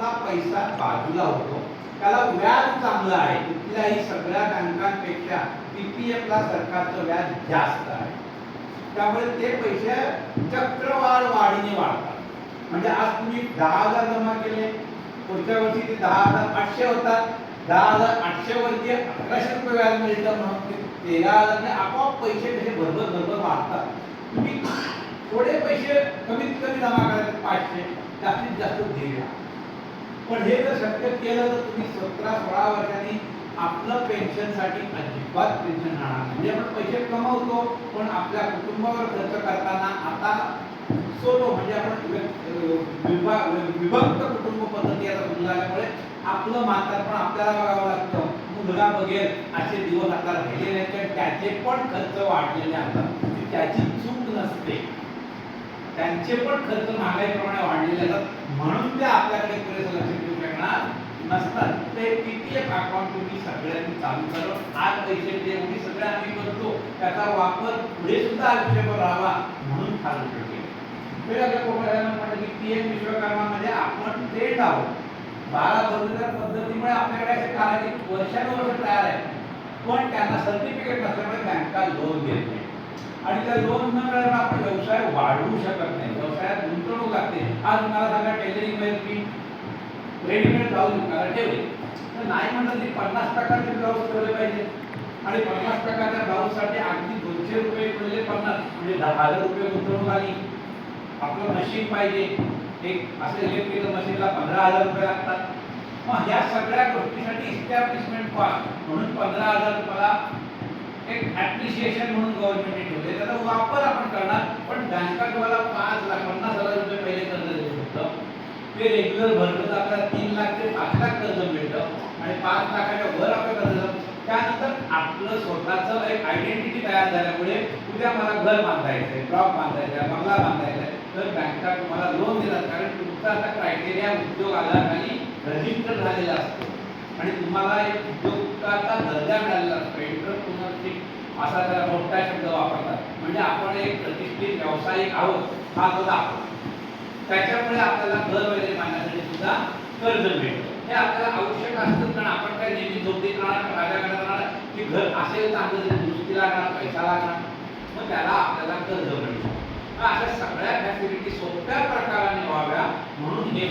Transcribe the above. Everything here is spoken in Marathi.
आपला पैसा बाजूला होतो. त्याला व्याज चांगलं आहे. कुठल्याही सगळ्या बँकांपेक्षा पीपीएफ ला सरकारचं व्याज जास्त आहे. त्यामुळे ते पैसे चक्रवाढ वाढीने वाढतात. म्हणजे आज तुम्ही दहा हजार जमा केले. पुढच्या वर्षी ते दहा हजार आठशे होतात. दहा हजार आठशे वरती अकराशे रुपये व्याज मिळतं म्हणून ते तेरा हजारने आपोआप पैसे कसे भरभर भरभर वाढतात. तुम्ही थोडे पैसे कमीत कमी जमा करायचे पाचशे जास्तीत जास्त दीड लाख पण हे जर शक्य केलं तर तुम्ही सतरा सोळा वर्षांनी आपलं पेन्शनसाठी अजिबात पेन्शन राहणार म्हणजे आपण पैसे कमवतो पण आपल्या कुटुंबावर खर्च करताना आता सोलो म्हणजे आपण विभक्त कुटुंब पद्धती आता सुरू झाल्यामुळे आपलं पण आपल्याला बघावं लागतं. मुलगा बघेल असे दिवस आता राहिलेले आहेत त्याचे पण खर्च वाढलेले असतात त्याची चूक नसते. त्यांचे पण खर्च महागाईप्रमाणे वाढलेले असतात म्हणून ते आपल्याकडे पुरेसं लक्ष देऊ शकणार नसतात. ते पीपीएफ अकाउंट तुम्ही सगळ्यांनी चालू करून आज पैसे जेवढी सगळं आम्ही करतो त्याचा वापर पुढे सुद्धा आयुष्यभर राहावा म्हणून चालू ठेवले वेगवेगळ्या कोपऱ्याला म्हटलं की पीएम विश्वकर्मामध्ये आपण ट्रेंड आहोत. बारा बदलत्या पद्धतीमुळे आपल्याकडे असे कारागीर वर्षानुवर्ष तयार आहे. पण त्यांना सर्टिफिकेट नसल्यामुळे बँका लोन आणि त्या लोन न आपण व्यवसाय वाढवू शकत नाही. व्यवसायात गुंतवणूक लागते. आज मला सांगा टेलरिंगमध्ये मी रेडीमेड ब्लाऊज विकायला ठेवले. तर नाही म्हटलं तरी पन्नास टक्क्याचे ब्लाऊज ठेवले पाहिजे आणि पन्नास टक्क्याच्या ब्लाऊजसाठी अगदी दोनशे रुपये म्हणजे पन्नास म्हणजे दहा हजार रुपये गुंतवणूक आली. आपलं मशीन पाहिजे. एक असं इलेक्ट्रिकल मशीनला पंधरा हजार रुपये लागतात. मग ह्या सगळ्या गोष्टीसाठी इस्टॅब्लिशमेंट कॉस्ट म्हणून पंधरा हजार रुपयाला एक ऍप्रिशिएशन म्हणून गव्हर्नमेंटने वापर आपण करणार पण बँका तुम्हाला पाच लाख पन्नास हजार रुपये पहिले कर्ज देऊ शकतं. ते रेग्युलर भरलं तर आपल्याला तीन लाख ते पाच लाख कर्ज मिळतं आणि पाच लाखाच्या वर आपलं कर्ज त्यानंतर आपलं स्वतःचं एक आयडेंटिटी तयार झाल्यामुळे उद्या मला घर बांधायचं आहे ब्लॉक बांधायचा आहे बंगला बांधायचा आहे. तर बँका तुम्हाला लोन देतात कारण तुमचा आता क्रायटेरिया उद्योग आधाराखाली रजिस्टर झालेला असतो. आणि तुम्हाला एक उद्योगाचा दर्जा मिळालेला असतो. एंटरप्रोनरशिप असा त्याला मोठा शब्द म्हणजे आपण एक प्रतिष्ठित व्यावसायिक आहोत हा तो दाखवतो. त्याच्यामुळे आपल्याला घर वगैरे बांधण्यासाठी सुद्धा कर्ज मिळतं. हे आपल्याला आवश्यक असतं कारण आपण काय नेहमी झोपडीत राहणार राजाकडे राहणार की घर असेल चांगलं तरी दुरुस्ती लागणार पैसा लागणार मग त्याला आपल्याला कर्ज मिळतं. अशा सगळ्या फॅसिलिटी सोप्या प्रकाराने व्हाव्या म्हणून हे